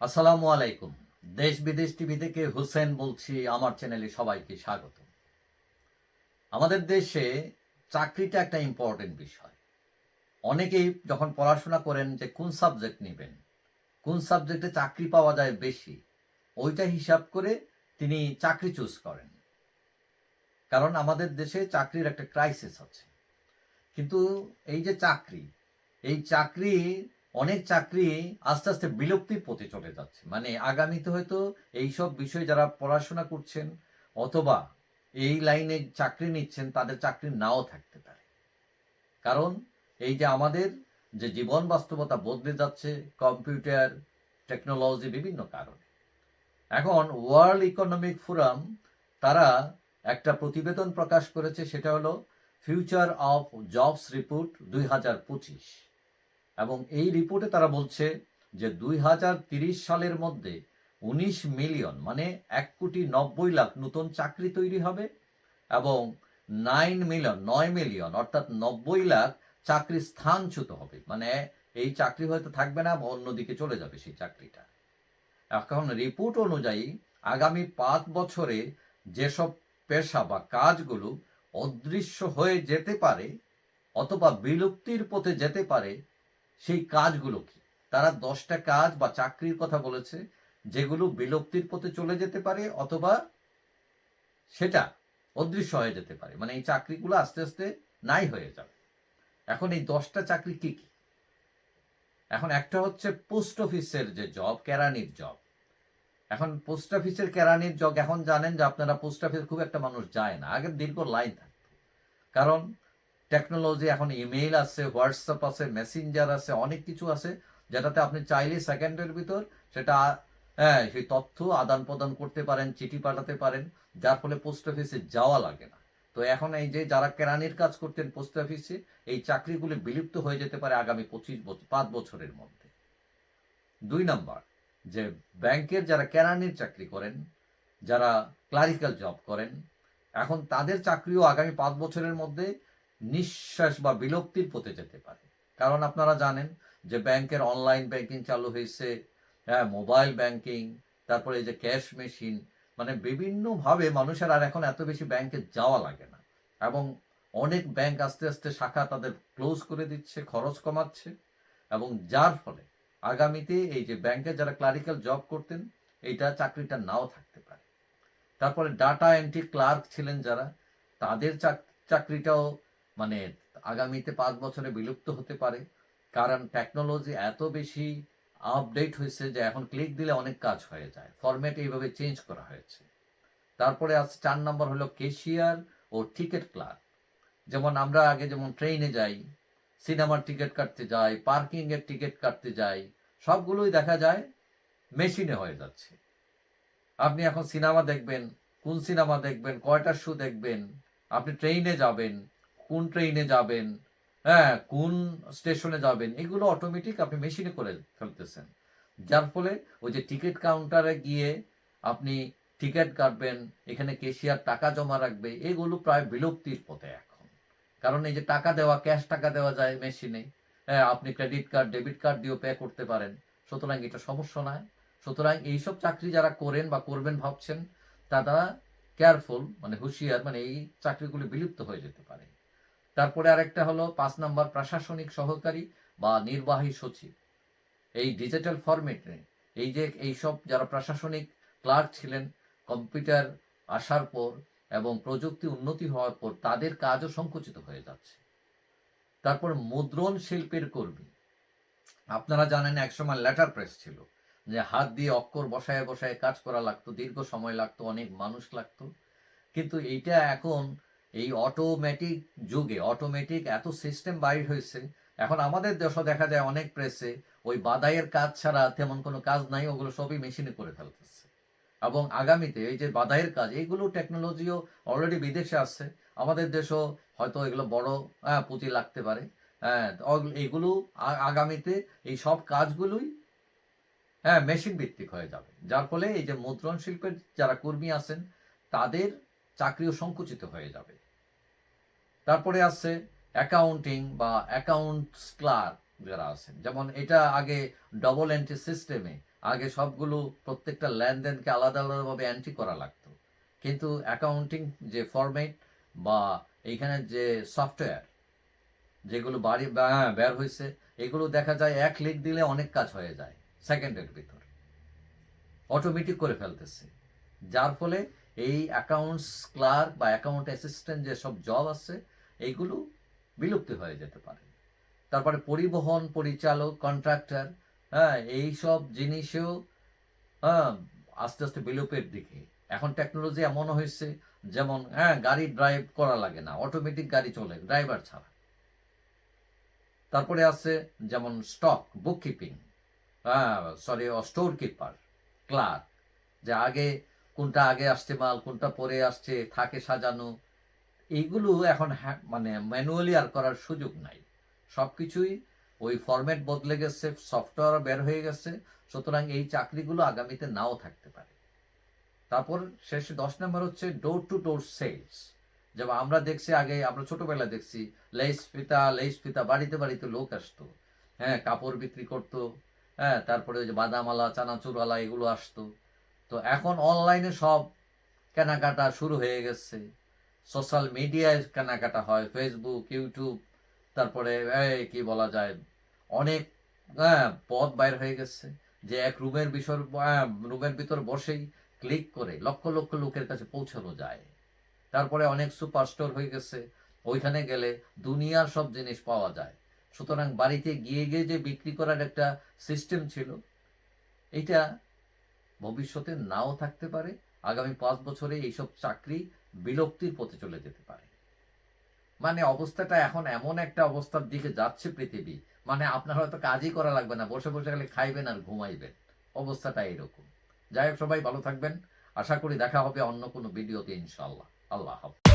আসসালামু আলাইকুম। দেশ বিদেশ টিভি থেকে হুসেন বলছি, আমার চ্যানেলে সবাইকে স্বাগত। আমাদের দেশে চাকরিটা একটা ইম্পর্টেন্ট বিষয়। অনেকেই যখন পড়াশোনা করেন যে কোন সাবজেক্ট নেবেন, কোন সাবজেক্টে চাকরি পাওয়া যায় বেশি, ওইটা হিসাব করে তিনি চাকরি চুজ করেন। কারণ আমাদের দেশে চাকরির একটা ক্রাইসিস আছে। কিন্তু এই যে চাকরি, এই চাকরি অনেক চাকরি আস্তে আস্তে বিলুপ্তির পথে চলে যাচ্ছে। মানে আগামীতে হয়তো এইসব বিষয়ে যারা পড়াশোনা করছেন অথবা এই লাইনে চাকরি নিচ্ছেন, তাদের চাকরি নাও থাকতে পারে। কারণ এই যে আমাদের যে জীবন বাস্তবতা বদলে যাচ্ছে, কম্পিউটার, টেকনোলজি, বিভিন্ন কারণে। এখন ওয়ার্ল্ড ইকোনমিক ফোরাম তারা একটা প্রতিবেদন প্রকাশ করেছে, সেটা হলো ফিউচার অফ জবস রিপোর্ট দুই হাজার পঁচিশ। এবং এই রিপোর্টে তারা বলছে যে দুই সালের মধ্যে উনিশ মিলিয়ন মানে এক কোটি নব্বই লাখ নতুন চাকরি তৈরি হবে এবং নাইন মিলিয়ন, নয় মিলিয়ন, অর্থাৎ নব্বই লাখ চাকরি স্থানচ্যুত হবে। মানে এই চাকরি হয়তো থাকবে না বা অন্যদিকে চলে যাবে সেই চাকরিটা। এখন রিপোর্ট অনুযায়ী আগামী পাঁচ বছরে যেসব পেশা বা কাজগুলো অদৃশ্য হয়ে যেতে পারে অথবা বিলুপ্তির পথে যেতে পারে সেই কাজগুলো কি তারা দশটা কাজ বা চাকরির কথা বলেছে, যেগুলো বিলুপ্তির পথে চলে যেতে পারে অথবা সেটা অদৃশ্য হয়ে যেতে পারে। মানে এই চাকরিগুলো আস্তে আস্তে নাই হয়ে যাবে। এখন এই দশটা চাকরি কি কি? এখন একটা হচ্ছে পোস্ট অফিসের যে জব, কেরানির জব। এখন পোস্ট অফিসের কেরানির জব, এখন জানেন যে আপনারা পোস্ট অফিস খুব একটা মানুষ যায় না। আগে দীর্ঘ লাইন থাকতো। কারণ টেকনোলজি এখন ইমেইল আছে হোয়াটসঅ্যাপ আছে মেসেঞ্জার আছে, অনেক কিছু আছে, যেটাতে আপনি চাইলে সেকেন্ডের ভিতর সেটা হ্যাঁ সেই তথ্য আদান প্রদান করতে পারেন, চিঠি পাঠাতে পারেন, যার ফলে পোস্ট অফিসে যাওয়া লাগে না। তো এখন এই যে যারা কেরানির কাজ করতেন পোস্ট অফিসে এই চাকরিগুলি বিলুপ্ত হয়ে যেতে পারে আগামী পঁচিশ বছর পাঁচ বছরের মধ্যে। দুই নাম্বার, যে ব্যাংকের যারা কেরানির চাকরি করেন, যারা ক্লারিক্যাল জব করেন, এখন তাদের চাকরিও আগামী পাঁচ বছরের মধ্যে নিঃশ্বাস বা বিলুপ্তির পথে যেতে পারে। কারণ আপনারা জানেন যে ব্যাংকের অনলাইন ব্যাংকিং চালু হয়েছে হ্যাঁ মোবাইল ব্যাংকিং তারপরে এই যে ক্যাশ মেশিন মানে বিভিন্নভাবে মানুষের আর এখন এত বেশি ব্যাংকে যাওয়া লাগে না। এবং অনেক ব্যাংক আস্তে আস্তে শাখা তাদের ক্লোজ করে দিচ্ছে, খরচ কমাচ্ছে। এবং যার ফলে আগামীতে এই যে ব্যাংকে যারা ক্লারিক্যাল জব করতেন, এইটা চাকরিটা নাও থাকতে পারে। তারপরে ডাটা এন্ট্রি ক্লার্ক ছিলেন যারা, তাদের চাকরিটাও মানে আগামীতে পাঁচ বছরে বিলুপ্ত হতে পারে। কারণ টেকনোলজি এত বেশি আপডেট হয়েছে যে এখন ক্লিক দিলে অনেক কাজ হয়ে যায়। ফরম্যাট এইভাবে চেঞ্জ করা হয়েছে। তারপরে আছে চার নম্বর হলো কেশিয়ার ও টিকিট ক্লার্ক যেমন আমরা আগে যেমন ট্রেনে যাই সিনেমার টিকিট কাটতে যাই পার্কিং এর টিকিট কাটতে যাই, সবগুলোই দেখা যায় মেশিনে হয়ে যাচ্ছে। আপনি এখন সিনেমা দেখবেন, কোন সিনেমা দেখবেন, কয়টার শো দেখবেন, আপনি ট্রেনে যাবেন কোন ট্রেনে যাবেন হ্যাঁ কোন স্টেশনে যাবেন, এগুলো অটোমেটিক আপনি মেশিনে করে ফেলতেছেন। যার ফলে ওই যে টিকিট কাউন্টারে গিয়ে আপনি টিকিট কাটবেন, এখানে কেশিয়ার টাকা জমা রাখবে, এগুলো প্রায় বিলুপ্তির পথে এখন। কারণ এই যে টাকা দেওয়া ক্যাশ টাকা দেওয়া যায় মেশিনে হ্যাঁ আপনি ক্রেডিট কার্ড ডেবিট কার্ড দিয়েও পে করতে পারেন। সুতরাং এটা সমস্যা নয়। সুতরাং এইসব চাকরি যারা করেন বা করবেন ভাবছেন, তারা কেয়ারফুল মানে হুঁশিয়ার মানে এই চাকরিগুলি বিলুপ্ত হয়ে যেতে পারে। তারপরে আরেকটা হলো পাঁচ নাম্বার প্রশাসনিক সহকারী বা নির্বাহী সচিব। এই ডিজিটাল ফরম্যাটে এই যে এইসব যারা প্রশাসনিক ক্লার্ক ছিলেন কম্পিউটার আসার পর এবং প্রযুক্তি উন্নতি হওয়ার পর তাদের কাজও সংকুচিত হয়ে যাচ্ছে। তারপর মুদ্রণ শিল্পের কর্মী। আপনারা জানেন একসময় লেটার প্রেস ছিল যে হাত দিয়ে অক্ষর বসায় বসায় কাজ করা লাগতো, দীর্ঘ সময় লাগতো, অনেক মানুষ লাগতো। কিন্তু এইটা এখন এই অটোমেটিক যুগে অটোমেটিক এত সিস্টেম বাইর হয়েছে। এখন আমাদের দেশও দেখা যায় অনেক প্রেসে ওই বাদাইয়ের কাজ ছাড়া তেমন কোনো কাজ নাই, ওগুলো সবই মেশিনে করে ফেলতেছে। এবং আগামীতে এই যে বাদাইয়ের কাজ এইগুলো টেকনোলজিও অলরেডি বিদেশে আসছে আমাদের দেশও হয়তো এগুলো বড় পুঁজি লাগতে পারে। হ্যাঁ এইগুলো আগামীতে এই সব কাজগুলোই হ্যাঁ মেশিন ভিত্তিক হয়ে যাবে। যার ফলে এই যে মুদ্রণ শিল্পের যারা কর্মী আছেন, তাদের চাকরিও সংকুচিত হয়ে যাবে। তারপরে আছে অ্যাকাউন্টিং বা অ্যাকাউন্টস ক্লার্ক যারা আছেন। যেমন এটা আগে ডবল এন্ট্রি সিস্টেমে আগে সবগুলো প্রত্যেকটা লেনদেনকে আলাদা আলাদাভাবে এন্ট্রি করা লাগতো। কিন্তু অ্যাকাউন্টিং যে ফরম্যাট বা এইখানে যে সফটওয়্যার যেগুলো বাড়ি হ্যাঁ, বের হয়েছে এগুলো দেখা যায় এক ক্লিক দিলে অনেক কাজ হয়ে যায় সেকেন্ডের ভিতর। অটোমেটিক করে ফেলতেছে। যার ফলে এই অ্যাকাউন্টস ক্লার্ক বা অ্যাকাউন্ট অ্যাসিস্ট্যান্ট যেসব জব আছে, এইগুলো বিলুপ্তি হয়ে যেতে পারে। তারপরে পরিবহন পরিচালক কন্ট্রাক্টর হ্যাঁ এইসব জিনিসেও হ্যাঁ আস্তে আস্তে বিলোপের দিকে। এখন টেকনোলজি এমন হয়েছে, যেমন হ্যাঁ গাড়ি ড্রাইভ করা লাগে না অটোমেটিক গাড়ি চলে ড্রাইভার ছাড়া। তারপরে আছে, যেমন স্টক বুককিপিং হ্যাঁ সরি স্টোর কিপার ক্লার্ক যে আগে কোনটা আগে আসছে মাল, কোনটা পরে আসছে, থাকে সাজানো। এইগুলো এখন মানে ম্যানুয়ালি আর করার সুযোগ নাই। সবকিছুই ওই ফরম্যাট বদলে গেছে সফটওয়্যার বের হয়ে গেছে, সুতরাং এই চাকরিগুলো আগামীতে নাও থাকতে পারে। তারপর শেষে দশ নম্বর হচ্ছে ডোর টু ডোর সেলস যেমন আমরা দেখছি আগে, আমরা ছোটবেলায় দেখছি লেস ফিতা লেস ফিতা বাড়িতে বাড়িতে লোক আসতো। হ্যাঁ কাপড় বিক্রি করতো হ্যাঁ তারপরে ওই যে বাদামালা চানাচুরওয়ালা, এগুলো আসতো। তো এখন অনলাইনে সব কেনাকাটা শুরু হয়ে গেছে। সোশ্যাল মিডিয়ায় কেনাকাটা হয় ফেসবুক ইউটিউব তারপরে কি বলা যায়, অনেক হ্যাঁ পথ বাইর হয়ে গেছে যে এক রুমের বিষয় রুমের ভিতর বসেই ক্লিক করে লক্ষ লক্ষ লোকের কাছে পৌঁছানো যায়। তারপরে অনেক সুপার স্টোর হয়ে গেছে, ওইখানে গেলে দুনিয়ার সব জিনিস পাওয়া যায়। সুতরাং বাড়িতে গিয়ে গিয়ে যে বিক্রি করার একটা সিস্টেম ছিল এটা ভবিষ্যতে নাও থাকতে পারে, আগামী পাঁচ বছরে এইসব চাকরি বিলুপ্তির পথে চলে যেতে পারে। মানে অবস্থাটা এখন এমন একটা অবস্থার দিকে যাচ্ছে পৃথিবী মানে আপনার হয়তো কাজই করা লাগবে না, বসে বসে খালি খাইবেন আর ঘুমাইবেন। অবস্থাটা এরকম। যাই হোক, সবাই ভালো থাকবেন। আশা করি দেখা হবে অন্য কোনো ভিডিওতে ইনশাল্লাহ আল্লাহ হাফেজ।